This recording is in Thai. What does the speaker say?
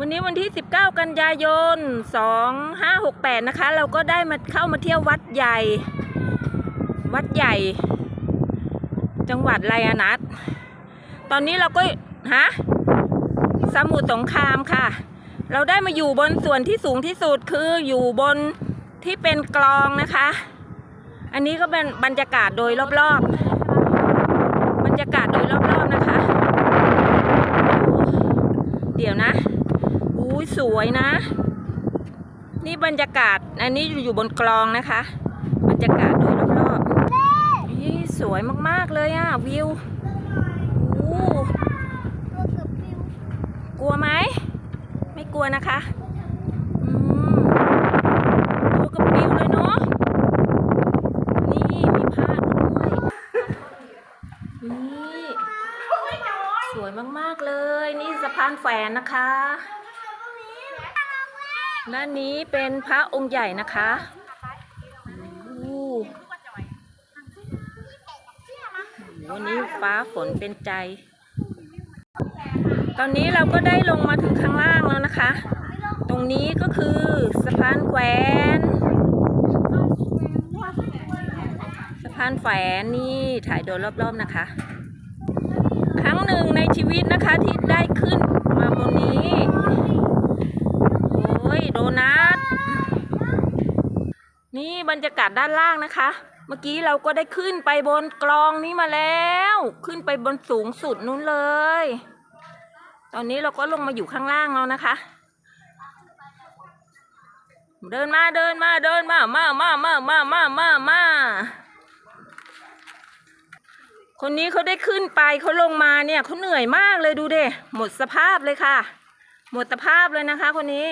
วันนี้วันที่ 19 กันยายน 2568 นะคะ เราก็ได้มาเข้ามาเที่ยววัดใหญ่ วัดใหญ่ จังหวัดไรอานัทตอนนี้เราก็ ฮะ สมุทรสงครามค่ะ เราได้มาอยู่บนส่วนที่สูงที่สุดคืออยู่บนที่เป็นกลองนะคะ อันนี้ก็เป็นบรรยากาศโดยรอบๆ บรรยากาศโดยรอบๆนะคะ เดี๋ยวนะ อุ้ยสวยนะ นี่บรรยากาศ อันนี้อยู่บนกลองนะคะ บรรยากาศโดยรอบๆนี่สวยมากๆเลยอะวิวอู้กลัวไหม ไม่กลัวนะคะอืมตัวกับปิวเลยเนาะ นี่มีผ้าด้วยนี่สวยมากๆเลย นี่สะพานแฝนนะคะ ด้านนี้เป็นพระองค์ใหญ่นะคะวันนี้ฟ้าฝนเป็นใจ ตอนนี้เราก็ได้ลงมาถึงข้างล่างแล้วนะคะ ตรงนี้ก็คือสะพานแขวน สะพานแขวนนี่ถ่ายโดยรอบๆนะคะ ครั้งหนึ่งในชีวิตนะคะที่ได้ขึ้นมาบนนี้ โอ้ยโดนัท นี่บรรยากาศด้านล่างนะคะ เมื่อกี้เราก็ได้ขึ้นไปบนกลองนี้มาแล้ว ขึ้นไปบนสูงสุดนู้นเลย ตอนนี้เราก็ลงมาอยู่ข้างล่างแล้วนะคะ เดินมาเดินมาเดินมามามามามามามามาคนนี้เขาได้ขึ้นไปเขาลงมาเนี่ยเขาเหนื่อยมากเลยดูเดหมดสภาพเลยค่ะ หมดสภาพเลยนะคะคนนี้